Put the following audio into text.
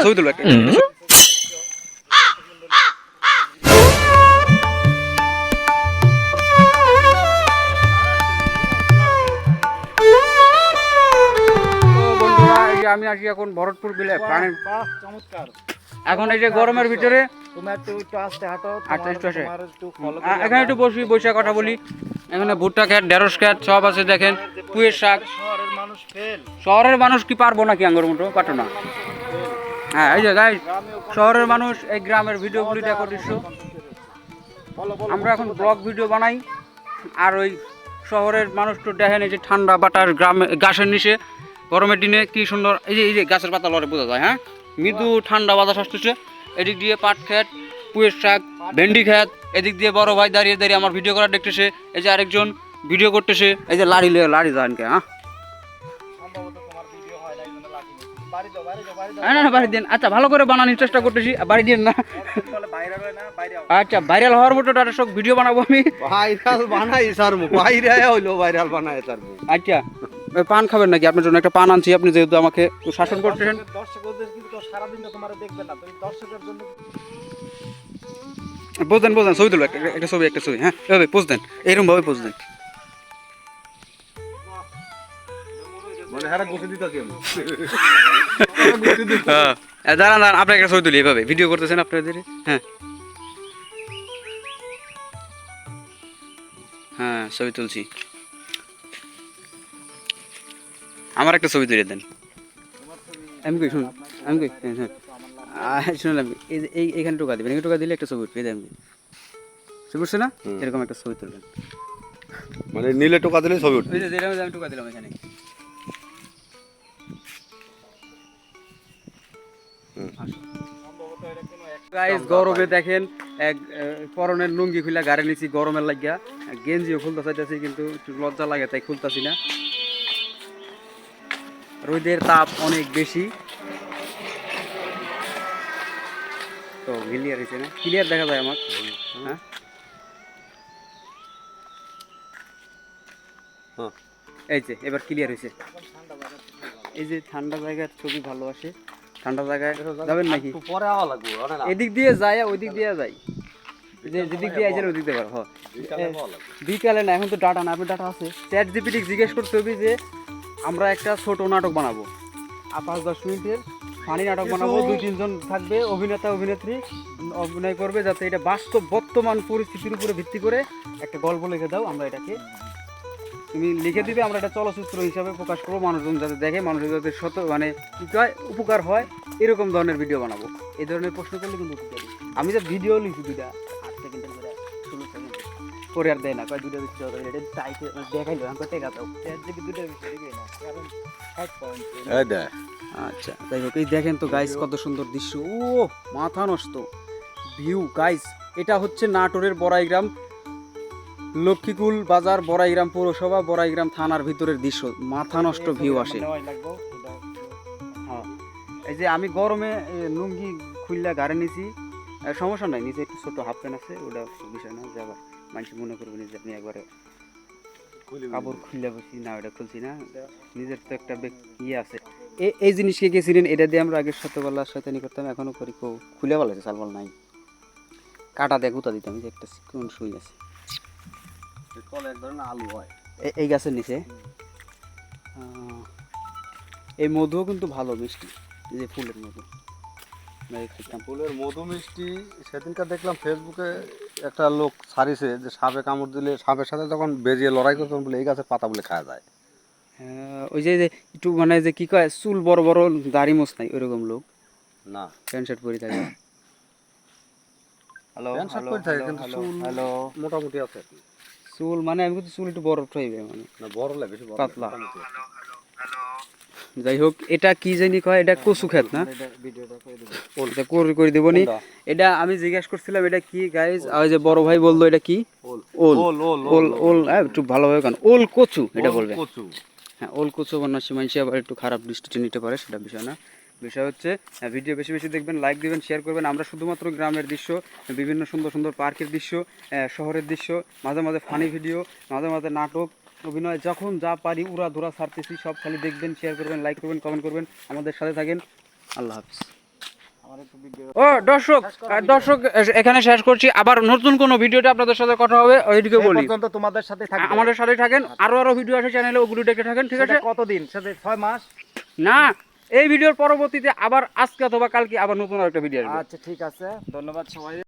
ছবি তুলো একটা। তো বন্ধুরা এই যে আমি আছি এখন ভরতপুর বিলে প্রাণের চমৎকার। এখন এই যে গরমের ভিতরে তুমি একটু একটু আস্তে হাঁটো আচ্ছা, তোমার- একটু আসে। তোমার একটু follow আ- করি এখানে একটু বসি বসে কথা বলি। এখানে ভুট্টা খ্যাত ঢেঁড়স খ্যাত সব আছে দেখেন পুয়ের শাক শহরের মানুষ ফেল শহরের মানুষ কি পারব নাকি আঙ্গুর মতো পারতো না। হ্যাঁ এই যে গাই শহরের মানুষ এই গ্রামের ভিডিওগুলি দেখো দৃশ্য। আমরা এখন ব্লগ ভিডিও বানাই, আর ওই শহরের মানুষ তো দেখেন এই যে ঠান্ডা বাটার গ্রামে, গাছের নিচে, গরমের দিনে কি সুন্দর, এই যে এই যে গাছের পাতা লড়ে, বোঝা যায় হ্যাঁ? মৃদু ঠান্ডা বাতাস আসতেছে। এদিক দিয়ে পাট খেত পুয়ের শাক, ভেন্ডি খেত এদিক দিয়ে বড় ভাই দাঁড়িয়ে দাঁড়িয়ে আমার ভিডিও করা দেখতেছে। এই যে আরেকজন ভিডিও করতেছে। এই যে লাড়ি লাড়ি যান কে হ্যাঁ? না না, বাড়ি দিন। আচ্ছা ভালো করে বানানোর চেষ্টা করতেছি। বাড়ি দিন না। বলে বাইরে না বাইরে আও। আচ্ছা ভাইরাল হওয়ার মতো একটা সব ভিডিও বানাবো আমি। ভাইরাল বানাই সারমু বাইরে হইল ভাইরাল বানায় সারমু আচ্ছা। পান খাবেন নাকি? আপনার জন্য একটা পান আনছি আপনি যেহেতু আমাকে শাসন করতেছেন। দর্শকদের কিন্তু সারাদিন তোমার দেখবে না তুমি দর্শকের জন্য পোজ দেন পোজ দেন ছবি তুলো একটা ছবি একটা ছবি হ্যাঁ এভাবে পোজ দেন পোজ দেন। দাঁড়ান দাঁড়ান আপনার একটা ছবি তুলি এভাবে। ভিডিও করতেছেন আপনাদের? হ্যাঁ। হ্যাঁ ছবি তুলছি। আমার একটা ছবি তুলে দেন। আমি কই শুনুন আমি কই হ্যাঁ হ্যাঁ। শুনলাম এই যে- এই এখানে টোকা দিবেন এখানে টোকা দিলে একটা ছবি উঠবে আমি ছবি উঠছে না? এরকম একটা ছবি তুলবেন। মানে নীলে টোকা দিলে ছবি উঠবে। আমি টোকা দিলাম এখানে। গাইস গরমে দেখেন এক পরনের লুঙ্গি খুলে গাড়ি নিছি গরমের লাগিয়া। গেঞ্জিও খুলতে চাইতেছি কিন্তু একটু লজ্জা লাগে তাই খুলতাছি না। রোদের তাপ অনেক বেশি। তো ক্লিয়ার হয়েছে না? ক্লিয়ার দেখা যায় আমার হ্যাঁ? হ্যাঁ। এই যে এবার ক্লিয়ার হয়েছে এই যে ঠান্ডা জায়গার ছবি ভালো আসে। ঠান্ডা জায়গায় যাবেন নাকি? পরে আওয়া লাগবো এদিক দিয়ে যায় ওই দিক দিয়ে যাই। যে যেদিক দিয়ে আইছেন ওই দিয়ে পারো হ্যাঁ। বিকালে বিকালে না এখন তো ডাটা না আপনি ডাটা আছে। চ্যাট জিপিটি জিজ্ঞেস করতে হবে যে আমরা একটা ছোট নাটক বানাবো। আর পাঁচ দশ মিনিটের ফানি নাটক বানাবো দুই তিনজন থাকবে অভিনেতা অভিনেত্রী অভিনয় করবে যাতে এটা বাস্তব বর্তমান পরিস্থিতির উপরে ভিত্তি করে একটা গল্প লিখে দাও আমরা এটাকে তুমি লিখে দিবে আমরা এটা চলচ্চিত্র হিসাবে প্রকাশ করব মানুষজন যাতে দেখে মানুষ যাতে শত মানে কি কয় উপকার হয় এরকম ধরনের ভিডিও বানাবো। এই ধরনের প্রশ্ন করলে কিন্তু আমি তো ভিডিও লিখি আট সেকেন্ডের করে ষোলো সেকেন্ড করে আর দেয় না কয় দুইটা দিচ্ছে এটা টাইটে দেখাইলো আমি টেকা দাও। দুটো না। আচ্ছা যাই হোক এই দেখেন তো গাইস কত সুন্দর দৃশ্য। ও মাথা নষ্ট। ভিউ গাইস এটা হচ্ছে নাটোরের বড়াইগ্রাম। লক্ষ্মীকুল বাজার বড়াইগ্রাম পৌরসভা বড়াইগ্রাম থানার ভিতরের দৃশ্য। মাথা নষ্ট ভিউ আসে। হ্যাঁ। এই যে আমি গরমে লুঙ্গি খুললা গাড়ি নিছি। সমস্যা নাই নিচে একটু ছোট হাফ প্যান্ট আছে ওটা বিষয় না যে আবার মানুষ মনে করবেন যে আপনি একবারে কাপড় খুললে বসি না ওটা খুলছি না। নিজের তো একটা ইয়ে আছে। এই জিনিসকে গেছিলেন এটা দিয়ে আমরা আগের সত্যবেলা শয়তানি করতাম এখনও করি। খুলে বলা আছে সালবাল নাই। কাটা দিয়ে গুতা দিতাম যে একটা কোন সুই আছে। তলে এক ধরনের আলু হয়। এই গাছের নিচে? এই মধুও কিন্তু ভালো মিষ্টি যে ফুলের মধু। ফুলের মধু মিষ্টি সেদিনকার দেখলাম ফেসবুকে একটা লোক ছাড়িছে যে সাপে কামড় দিলে সাপের সাথে যখন বেরিয়ে লড়াই করতে বলে এই গাছের পাতা বলে খাওয়া যায়। ওই যে একটু মানে যে কি কয় চুল বড় বড় দাড়ি মোছ নাই ওইরকম লোক। না। প্যান্ট শার্ট পরে থাকে। হ্যালো চুল হ্যালো মোটামুটি আছে। আর কি। চুল মানে আমি কিন্তু চুল একটু বড় উঠাইবে মানে। না বড় লাগে বেশি বড় পাতলা। যাই হোক এটা কি জানি কয় এটা কচু খেত না? এটা ভিডিওটা করে করে দেবো নি। এটা আমি জিজ্ঞেস করছিলাম এটা কি গাইজ ওই যে বড় ভাই বলল এটা কি? ওল। ওল। ওল হ্যাঁ, একটু ভালোভাবে কান ওল কচু এটা বলবে। কচু। হ্যাঁ ওল কচু বানাচ্ছি মানুষ আবার একটু খারাপ দৃষ্টিতে নিতে পারে সেটা বিষয় না। বিষয় হচ্ছে ভিডিও বেশি বেশি দেখবেন লাইক দিবেন শেয়ার করবেন। আমরা শুধুমাত্র গ্রামের দৃশ্য বিভিন্ন সুন্দর সুন্দর পার্কের দৃশ্য শহরের দৃশ্য মাঝে মাঝে ফানি ভিডিও মাঝে মাঝে নাটক অভিনয় যখন যা পারি উড়া ধুরা সারতেছি সব খালি দেখবেন শেয়ার করবেন লাইক করবেন কমেন্ট করবেন। আমাদের সাথে থাকেন। আল্লাহ হাফিজ। ও দর্শক দর্শক এখানে শেষ করছি। আবার নতুন কোন ভিডিওতে আপনাদের সাথে কথা হবে ওইদিকে বলি। তোমাদের সাথে আমাদের সাথে থাকেন। আরও আরও ভিডিও আছে চ্যানেলে ওগুলো দেখে থাকেন ঠিক আছে? কতদিন? সাথে ছয় মাস? না এই ভিডিওর পরবর্তীতে আবার আজকে অথবা কালকে আবার নতুন একটা ভিডিও আচ্ছা ঠিক আছে। ধন্যবাদ সবাই